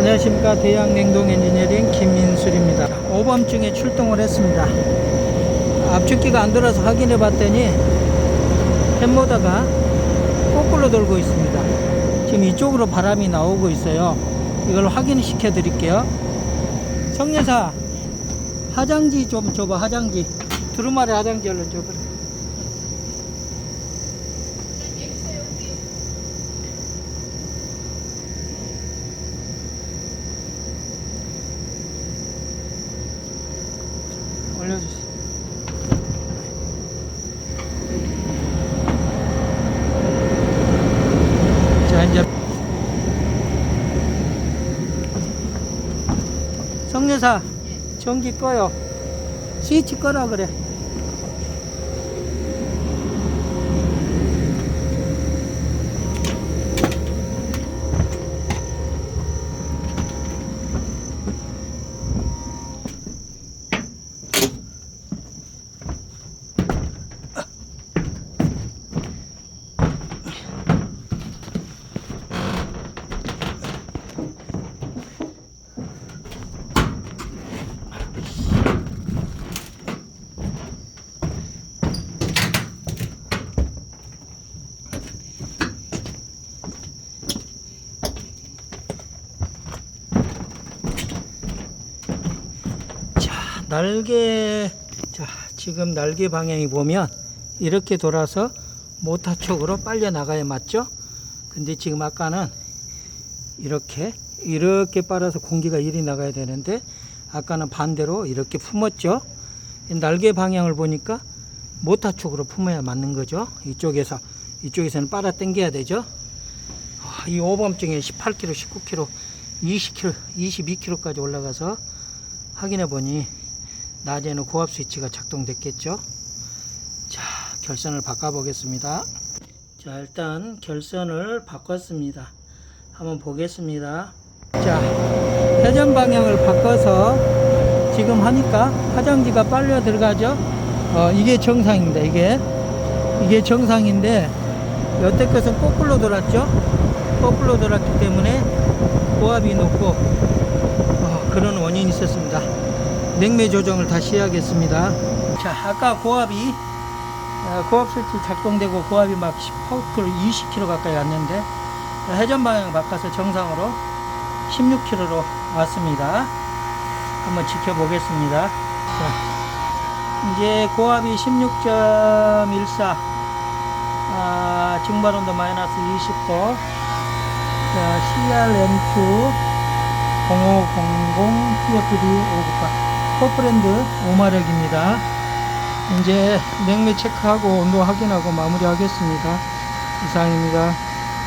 안녕하십니까. 대양냉동 엔지니어링 김민술입니다. 오밤중에 출동을 했습니다. 압축기가 안 돌아서 확인해 봤더니 햄모더가 거꾸로 돌고 있습니다. 지금 이쪽으로 바람이 나오고 있어요. 이걸 확인시켜 드릴게요. 성여사 화장지 좀 줘봐 화장지. 두루마리 화장지 얼른 줘봐 자 이제 성여사 전기 꺼요. 스위치 꺼라 그래 자 날개 자 지금 날개 방향이 보면 이렇게 돌아서 모터 쪽으로 빨려 나가야 맞죠? 근데 지금 아까는 이렇게 이렇게 빨아서 공기가 이리 나가야 되는데 아까는 반대로 이렇게 품었죠? 이 날개 방향을 보니까 모터 쪽으로 품어야 맞는 거죠? 이쪽에서 이쪽에서는 빨아 당겨야 되죠? 아, 이 오범증에 18kg 19kg 20kg 22kg까지 올라가서 확인해 보니 낮에는 고압 스위치가 작동됐겠죠? 자 결선을 바꿔 보겠습니다. 자 일단 결선을 바꿨습니다. 한번 보겠습니다. 자 회전 방향을 바꿔서 지금 하니까 화장지가 빨려 들어가죠? 어, 이게 정상입니다 이게. 이게 정상인데 여태 것은 거꾸로 돌았죠? 거꾸로 돌았기 때문에 고압이 높고 어, 그런 원인이 있었습니다. 냉매 조정을 다시 해야겠습니다. 자, 아까 고압이 어, 고압 스위치 작동되고 고압이 막 18kg, 20kg 가까이 갔는데 회전 방향 바꿔서 정상으로 16kg로 왔습니다. 한번 지켜보겠습니다. 자, 이제 고압이 16.14, 아, 증발온도 마이너스 20도, 자, CRM2 0500 TFD 598 포프랜드 5마력입니다. 이제 냉매 체크하고 온도 확인하고 마무리하겠습니다. 이상입니다.